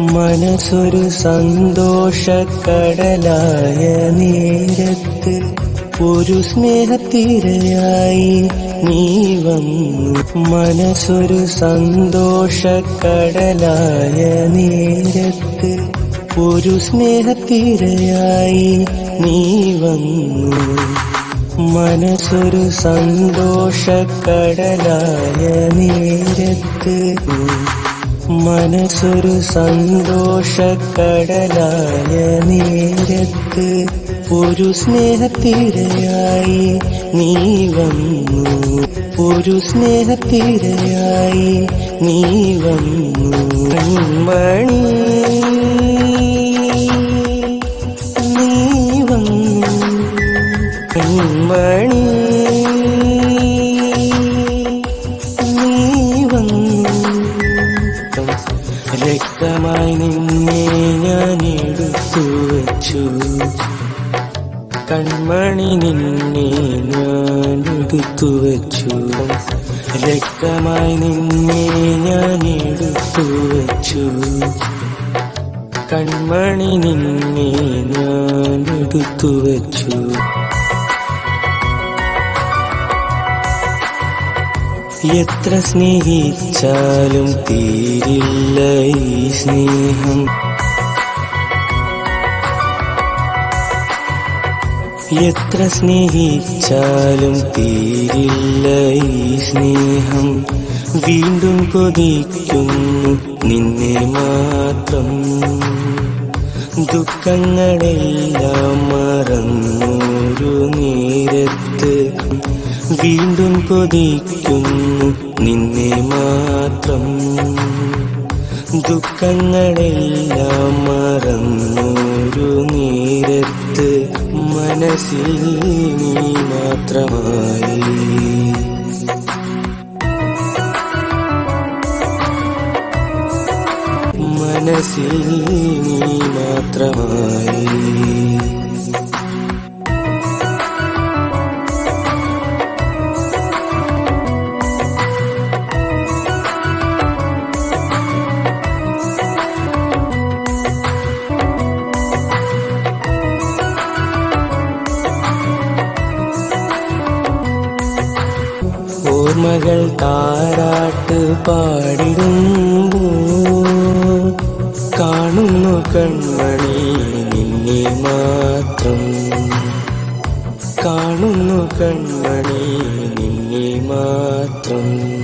മനസ്സൊരു സന്തോഷക്കടലായ നേരത്ത് ഒരു സ്നേഹത്തിരയായി നീ വന്നു. മനസ്സൊരു സന്തോഷക്കടലായ നേരത്ത് ഒരു സ്നേഹത്തിരയായി നീ വന്നു. മനസ്സൊരു സന്തോഷക്കടലായ നേരത്ത് മനസ്സൊരു സന്തോഷക്കടലായ നേരത്ത് ഒരു സ്നേഹത്തിരയായി നീ വന്നു. ഒരു സ്നേഹത്തിരയായി നീ വന്നു. മണി നീ വന്നു. മണി ഞാൻ എടുത്തു വച്ചു കൺമണി നിന്നെ ഞാനെടുത്തു വച്ചു രക്തമായി നിന്നെ ഞാനെടുത്തു വച്ചു കൺമണി നിന്നെ ഞാനെടുത്തു വച്ചു എത്ര സ്നേഹിച്ചാലും തീരില്ല ഈ സ്നേഹം. എത്ര സ്നേഹിച്ചാലും തീരില്ല ഈ സ്നേഹം. വീണ്ടും കൊതിക്കുന്നു നിന്നെ മാത്രം. ദുഃഖങ്ങളെല്ലാം മറന്നൊരു നേരത്ത് വീണ്ടും കൊതിക്കുന്നു നിന്നെ മാത്രം. ദുഃഖങ്ങളെല്ലാം മറന്നൊരു മനസ്സിൽ നീ മാത്രമായി മനസ്സിൽ നീ മാത്രമായി ഓർമ്മകൾ താരാട്ട് പാടിടുമ്പോ കാണുന്നു കൺമണി നിന്നെ മാത്രം. കാണുന്നു കൺമണി നിന്നെ മാത്രം.